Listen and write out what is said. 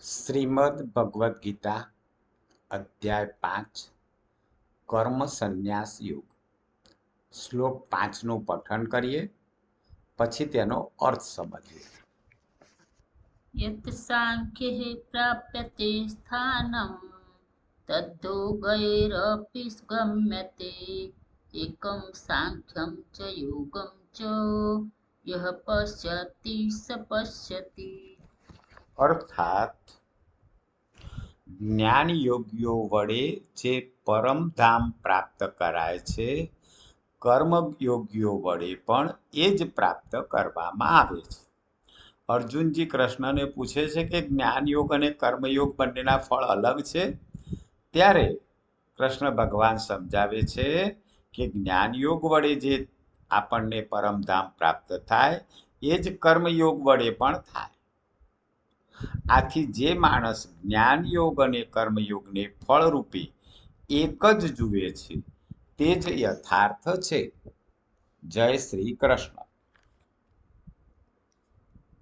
શ્રીમદ ભગવદ્ ગીતા, અધ્યાય પાંચ, કર્મ સંન્યાસ યુગ. શ્લોક પાંચનું પઠન કરીએ, પછી તેનો અર્થ સમજીએ. યત સાંખ્ય પ્રાપ્યતે સ્થાનમ તદ્ધો ગૈરપી ગમ્યતે એકમ સાંખ્યમ ચ યોગમ ચ યહ પશ્યતિ સ પશ્યતિ. અર્થાત જ્ઞાન યોગ્યો વડે જે પરમધામ પ્રાપ્ત કરાય છે કર્મ યોગ્યો વડે પણ એ જ પ્રાપ્ત કરવામાં આવે છે. અર્જુનજી કૃષ્ણને પૂછે છે કે જ્ઞાન યોગ અને કર્મયોગ બંનેના ફળ અલગ છે? ત્યારે કૃષ્ણ ભગવાન સમજાવે છે કે જ્ઞાન યોગ વડે જે આપણને પરમધામ પ્રાપ્ત થાય, એ જ કર્મયોગ વડે પણ થાય. આથી જે માણસ જ્ઞાન યોગ અને કર્મયોગને ફળરૂપે એક જ જુએ છે, તે જ યથાર્થ છે. જય શ્રી કૃષ્ણ.